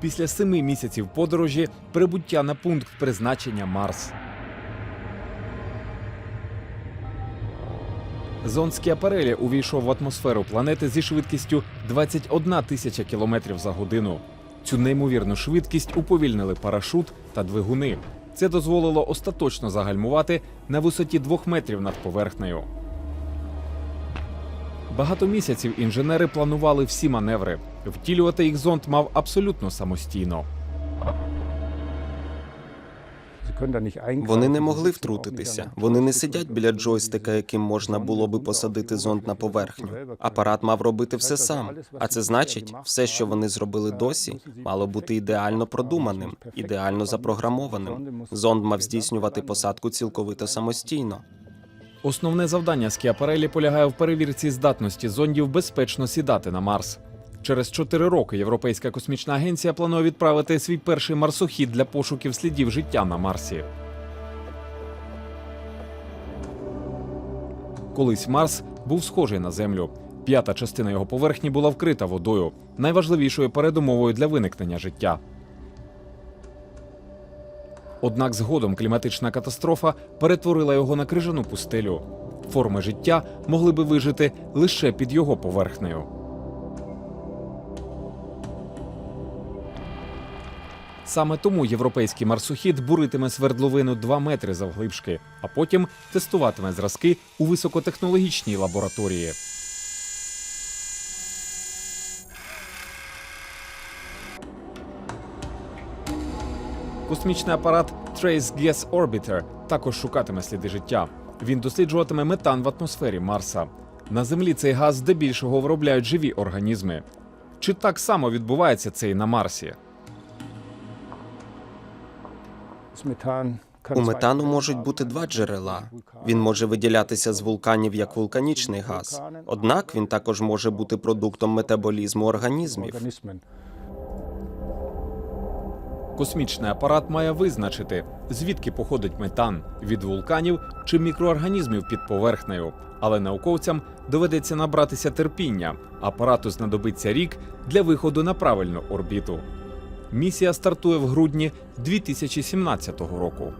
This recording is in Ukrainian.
після семи місяців подорожі прибуття на пункт призначення Марс. Зонд Скіапарелі увійшов в атмосферу планети зі швидкістю 21 тисяча кілометрів за годину. Цю неймовірну швидкість уповільнили парашут та двигуни. Це дозволило остаточно загальмувати на висоті двох метрів над поверхнею. Багато місяців інженери планували всі маневри. Втілювати їх зонд мав абсолютно самостійно. Вони не могли втрутитися. Вони не сидять біля джойстика, яким можна було би посадити зонд на поверхню. Апарат мав робити все сам. А це значить, все, що вони зробили досі, мало бути ідеально продуманим, ідеально запрограмованим. Зонд мав здійснювати посадку цілковито самостійно. Основне завдання Скіапарелі полягає в перевірці здатності зондів безпечно сідати на Марс. Через чотири роки Європейська космічна агенція планує відправити свій перший марсохід для пошуків слідів життя на Марсі. Колись Марс був схожий на Землю. П'ята частина його поверхні була вкрита водою, найважливішою передумовою для виникнення життя. Однак згодом кліматична катастрофа перетворила його на крижану пустелю. Форми життя могли би вижити лише під його поверхнею. Саме тому європейський марсохід буритиме свердловину 2 метри завглибшки, а потім тестуватиме зразки у високотехнологічній лабораторії. Космічний апарат Trace Gas Orbiter також шукатиме сліди життя. Він досліджуватиме метан в атмосфері Марса. На Землі цей газ здебільшого виробляють живі організми. Чи так само відбувається це і на Марсі? У метану можуть бути два джерела. Він може виділятися з вулканів як вулканічний газ. Однак він також може бути продуктом метаболізму організмів. Космічний апарат має визначити, звідки походить метан від вулканів чи мікроорганізмів під поверхнею. Але науковцям доведеться набратися терпіння. Апарату знадобиться рік для виходу на правильну орбіту. Місія стартує в грудні 2017 року.